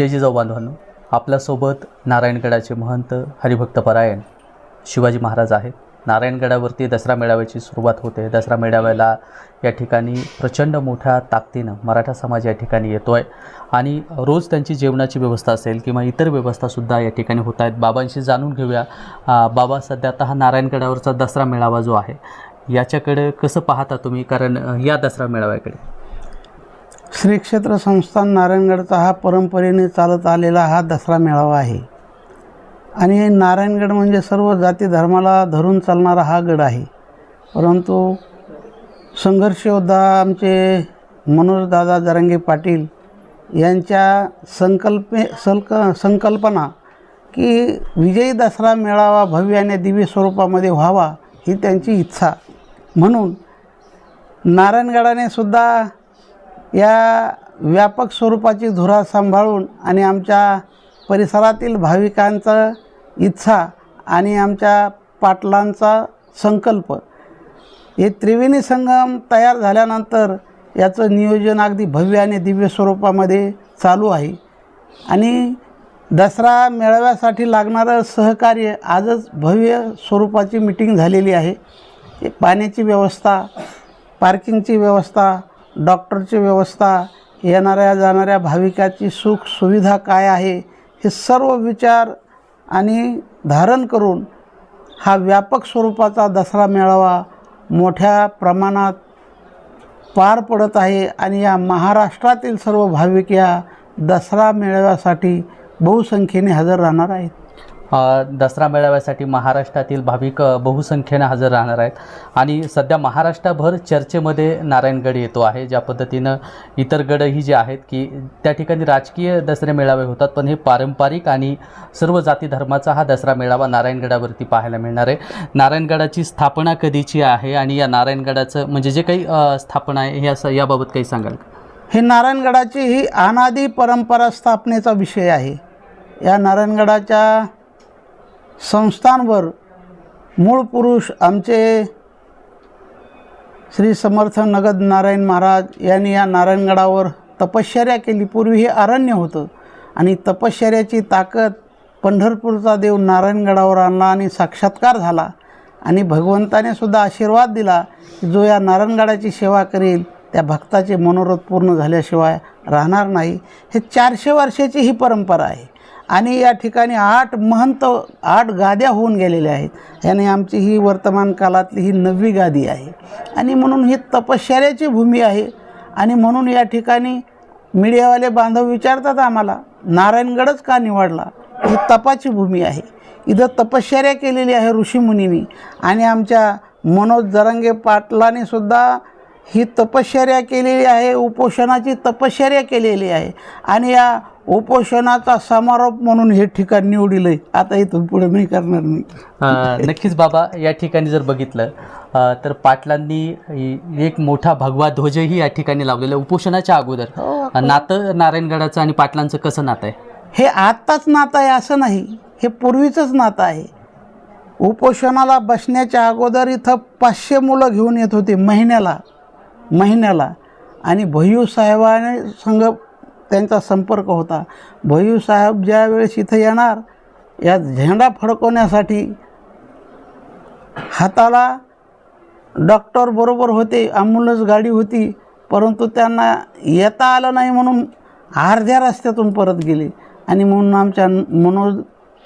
जय जिजाऊ बांधवांनो. आपल्यासोबत नारायणगडाचे महंत हरिभक्त परायण शिवाजी महाराज आहेत. नारायणगडावरती दसरा मेळाव्याची सुरुवात होते. दसरा मेळाव्याला या ठिकाणी प्रचंड मोठ्या ताकदीनं मराठा समाज या ठिकाणी येतो आहे आणि रोज त्यांची जेवणाची व्यवस्था असेल किंवा इतर व्यवस्थासुद्धा या ठिकाणी होत आहेत. बाबांशी जाणून घेऊया. बाबा सध्या आता हा नारायणगडावरचा दसरा मेळावा जो आहे याच्याकडे कसं पाहता तुम्ही? कारण या दसरा मेळाव्याकडे. श्री क्षेत्र संस्थान नारायणगडचा हा परंपरेने चालत आलेला हा दसरा मेळावा आहे. आणि नारायणगड म्हणजे सर्व जाती धर्माला धरून चालणारा हा गड आहे. परंतु संघर्षयोद्धा आमचे मनोजदादा जरांगे पाटील यांच्या संकल्पे सल्क संकल्पना की विजयी दसरा मेळावा भव्य आणि दिव्य स्वरूपामध्ये व्हावा ही त्यांची इच्छा. म्हणून नारायणगडाने सुद्धा या व्यापक स्वरूपाची धुरा सांभाळून आणि आमच्या परिसरातील भाविकांचं इच्छा आणि आमच्या पाटलांचा संकल्प हे त्रिवेणी संगम तयार झाल्यानंतर याचं नियोजन अगदी भव्य आणि दिव्य स्वरूपामध्ये चालू आहे. आणि दसरा मेळाव्यासाठी लागणारं सहकार्य आजच भव्य स्वरूपाची मिटिंग झालेली आहे. पाण्याची व्यवस्था पार्किंगची व्यवस्था डॉक्टरची व्यवस्था येणाऱ्या जाणाऱ्या भाविकाची सुख सुविधा काय आहे हे सर्व विचार आणि धारण करून हा व्यापक स्वरूपाचा दसरा मेळावा मोठ्या प्रमाणात पार पडत आहे आणि या महाराष्ट्रातील सर्व भाविक या दसरा मेळाव्यासाठी बहुसंख्येने हजर राहणार आहेत. दसरा मेळाव्यासाठी महाराष्ट्रातील भाविक बहुसंख्येनं बहुसंख्येने हजर राहणार आहेत. आणि सध्या महाराष्ट्राभर चर्चेमध्ये नारायणगड येतो आहे ज्या पद्धतीनं इतर गडही जे आहेत की त्या ठिकाणी राजकीय दसरे मेळावे होतात पण हे पारंपरिक आणि सर्व जाती धर्माचा हा दसरा मेळावा नारायणगडावरती पाहायला मिळणार आहे. नारायणगडाची स्थापना कधीची आहे आणि या नारायणगडाचं म्हणजे जे काही स्थापना आहे हे असं याबाबत काही सांगाल का? हे नारायणगडाची ही अनादी परंपरा स्थापनेचा विषय आहे. या नारायणगडाच्या संस्थांवर मूळ पुरुष आमचे श्री समर्थ नगद नारायण महाराज यांनी या नारायणगडावर तपश्चर्या केली. पूर्वी हे अरण्य होतं आणि तपश्चर्याची ताकद पंढरपूरचा देव नारायणगडावर आणला आणि साक्षात्कार झाला. आणि भगवंताने सुद्धा आशीर्वाद दिला की जो या नारायणगडाची सेवा करेल त्या भक्ताचे मनोरथ पूर्ण झाल्याशिवाय राहणार नाही. हे चारशे वर्षाची ही परंपरा आहे. आणि या ठिकाणी आठ महंत आठ गाद्या होऊन गेलेल्या आहेत. याने आमची ही वर्तमान काळातली ही नववी गादी आहे. आणि म्हणून ही तपश्चर्याची भूमी आहे. आणि म्हणून या ठिकाणी मीडियावाले बांधव विचारतात आम्हाला नारायणगडच का निवडला? ही तपाची भूमी आहे. इथं तपश्चर्या केलेली आहे ऋषीमुनींनी आणि आमच्या मनोज जरंगे पाटलाने सुद्धा ही तपश्चर्या केलेली आहे उपोषणाची तपश्चर्या केलेली आहे. आणि या उपोषणाचा समारोप म्हणून हे ठिकाण निवडिलं आहे आता इथून पुढे मी करणार नाही. नक्कीच बाबा या ठिकाणी जर बघितलं तर पाटलांनी एक मोठा भगवा ध्वजही या ठिकाणी लावलेला आहे उपोषणाच्या अगोदर. हो. अ, नातं नारायणगडाचं आणि पाटलांचं कसं नातं आहे? हे आत्ताच नातं आहे असं नाही हे पूर्वीचंच नातं आहे. उपोषणाला बसण्याच्या अगोदर इथं पाचशे मुलं घेऊन येत होती महिन्याला महिन्याला. आणि भय्यू साहेबाने संग त्यांचा संपर्क होता. भय्यू साहेब इथं येणार या झेंडा फडकवण्यासाठी हाताला डॉक्टर बरोबर होते ॲम्ब्युलन्स गाडी होती परंतु त्यांना येता आलं नाही म्हणून अर्ध्या रस्त्यातून परत गेले. आणि म्हणून आमच्या मनोज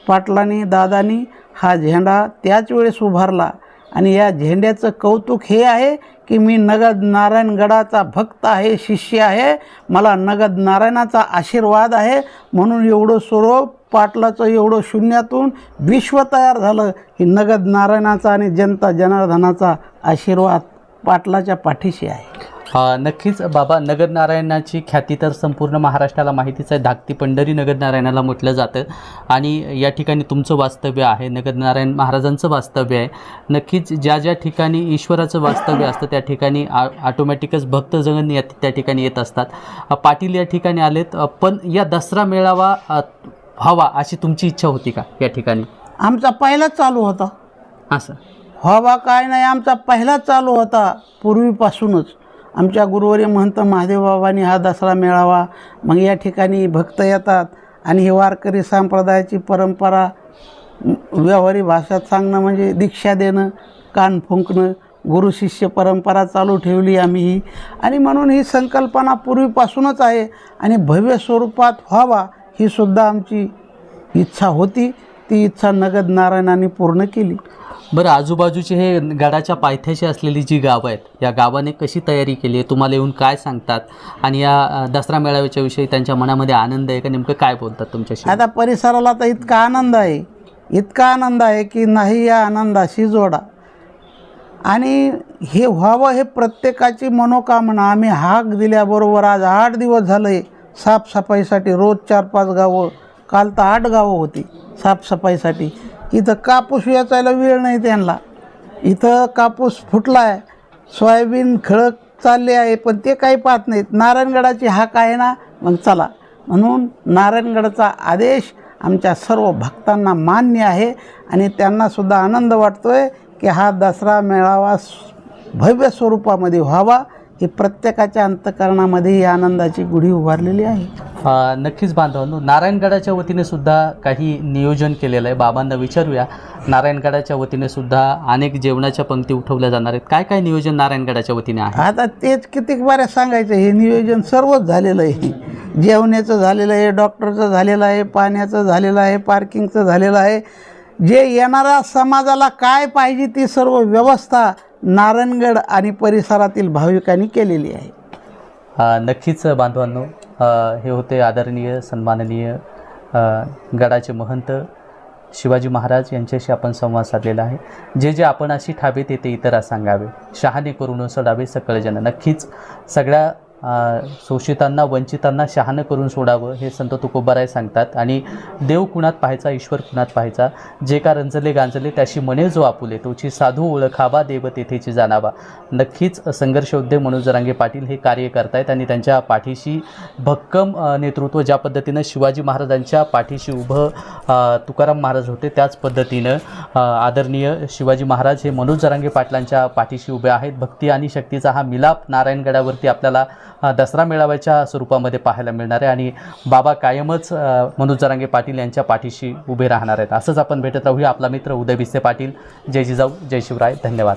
पाटलांनी दादानी हा झेंडा त्याच वेळेस उभारला. आणि या झेंड्याचं कौतुक हे आहे की मी नगद नारायणगडाचा भक्त आहे शिष्य आहे मला नगद नारायणाचा आशीर्वाद आहे. म्हणून एवढं स्वरूप पाटलाचं एवढं शून्यातून विश्व तयार झालं की नगद नारायणाचा आणि जनता जनार्दनाचा आशीर्वाद पाटलाच्या पाठीशी आहे. नक्कीच बाबा नगद नारायणाची ख्याती तर संपूर्ण महाराष्ट्राला माहितीच आहे. धाकटी पंढरी नगद नारायणाला म्हटलं जातं. आणि या ठिकाणी तुमचं वास्तव्य आहे. नगद नारायण महाराजांचं वास्तव्य आहे. नक्कीच ज्या ज्या ठिकाणी ईश्वराचं वास्तव्य असतं त्या ठिकाणी आ ऑटोमॅटिकच भक्तजन या त्या ठिकाणी येत असतात. पाटील या ठिकाणी आलेत. पण या दसरा मेळावा अ, व्हावा अशी तुमची इच्छा होती का या ठिकाणी? आमचा पहिलाच चालू होता. असं. व्हावा काय नाही आमचा पहिलाच चालू होता पूर्वीपासूनच. आमच्या गुरुवारी महंत महादेव बाबांनी हा दसरा मेळावा. मग या ठिकाणी भक्त येतात आणि ही वारकरी संप्रदायाची परंपरा व्यवहारी भाषेत सांगणं म्हणजे दीक्षा देणं कान फुंकणं गुरु शिष्य परंपरा चालू ठेवली आम्ही. ही आणि म्हणून ही संकल्पना पूर्वीपासूनच आहे आणि भव्य स्वरूपात व्हावा ही सुद्धा आमची इच्छा होती. ती इच्छा नगद नारायणाने पूर्ण केली. बरं आजूबाजूचे हे गडाच्या पायथ्याशी असलेली जी गावं आहेत या गावाने कशी तयारी केली आहे? तुम्हाला येऊन काय सांगतात? आणि या दसरा मेळाव्याच्या विषयी त्यांच्या मनामध्ये आनंद आहे का? नेमकं काय बोलतात तुमच्याशी? आता परिसराला तर इतका आनंद आहे इतका आनंद आहे की नाही या आनंदाशी जोडा. आणि हे व्हावं हे प्रत्येकाची मनोकामना आम्ही हाक दिल्याबरोबर आज आठ दिवस झाले साफसफाईसाठी रोज चार पाच गावं काल तर आठ गावं होती. साफसफाईसाठी. इथं कापूस वेचायला वेळ नाही त्यांना. इथं कापूस फुटला आहे सोयाबीन खळक चालले आहे पण ते काही पाहत नाहीत. नारायणगडाची हाक आहे ना मग चला. म्हणून नारायणगडाचा आदेश आमच्या सर्व भक्तांना मान्य आहे आणि त्यांनासुद्धा आनंद वाटतो आहे की हा दसरा मेळावा भव्य स्वरूपामध्ये व्हावा ही प्रत्येकाच्या अंतकरणामध्ये ही आनंदाची गुढी उभारलेली आहे. नक्कीच बांधवांनो नारायणगडाच्या वतीने सुद्धा काही नियोजन केलेलं आहे. बाबांना विचारूया नारायणगडाच्या वतीने सुद्धा अनेक जेवणाच्या पंक्ती उठवल्या जाणार आहेत. काय काय नियोजन नारायणगडाच्या वतीने आहे? आता तेच कितीक बऱ्या सांगायचं हे नियोजन सर्वच झालेलं आहे. जेवण्याचं झालेलं आहे डॉक्टरचं झालेलं आहे पाण्याचं झालेलं आहे पार्किंगचं झालेलं आहे. जे येणाऱ्या समाजाला काय पाहिजे ती सर्व व्यवस्था नारायणगड आणि परिसरातील भाविकांनी केलेली आहे. नक्कीच बांधवांनो हे होते आदरणीय सन्माननीय गडाचे महंत शिवाजी महाराज यांच्याशी आपण संवाद साधलेला आहे. जे जे आपण अशी ठावे ते ते सांगावे. शहाणे करून सोडावे सकळजन नक्कीच सगळ्या शोषितांना वंचितांना शहाणं करून सोडावं हे संत तुकोबाराय सांगतात. आणि देव कुणात पाहायचा ईश्वर कुणात पाहायचा? जे का रंजले गांजले त्याशी म्हणे जो आपुले तोची साधू ओळखावा देव तेथेची जाणावा. नक्कीच संघर्ष मनोज जरांगे पाटील हे कार्य करतायत आणि त्यांच्या पाठीशी भक्कम नेतृत्व ज्या पद्धतीनं शिवाजी महाराजांच्या पाठीशी उभं तुकाराम महाराज होते त्याच पद्धतीनं आदरणीय शिवाजी महाराज हे मनोज जरांगे पाटलांच्या पाठीशी उभे आहेत. भक्ती आणि शक्तीचा हा मिलाप नारायणगडावरती आपल्याला दसरा मेळाव्याच्या स्वरूपामध्ये पाहायला मिळणार आहे आणि बाबा कायमच मनोज जरांगे पाटील यांच्या पाठीशी उभे राहणार आहेत. असंच आपण भेटत राहूया. आपला मित्र उदय भिसे पाटील. जय जिजाऊ जय शिवराय. धन्यवाद.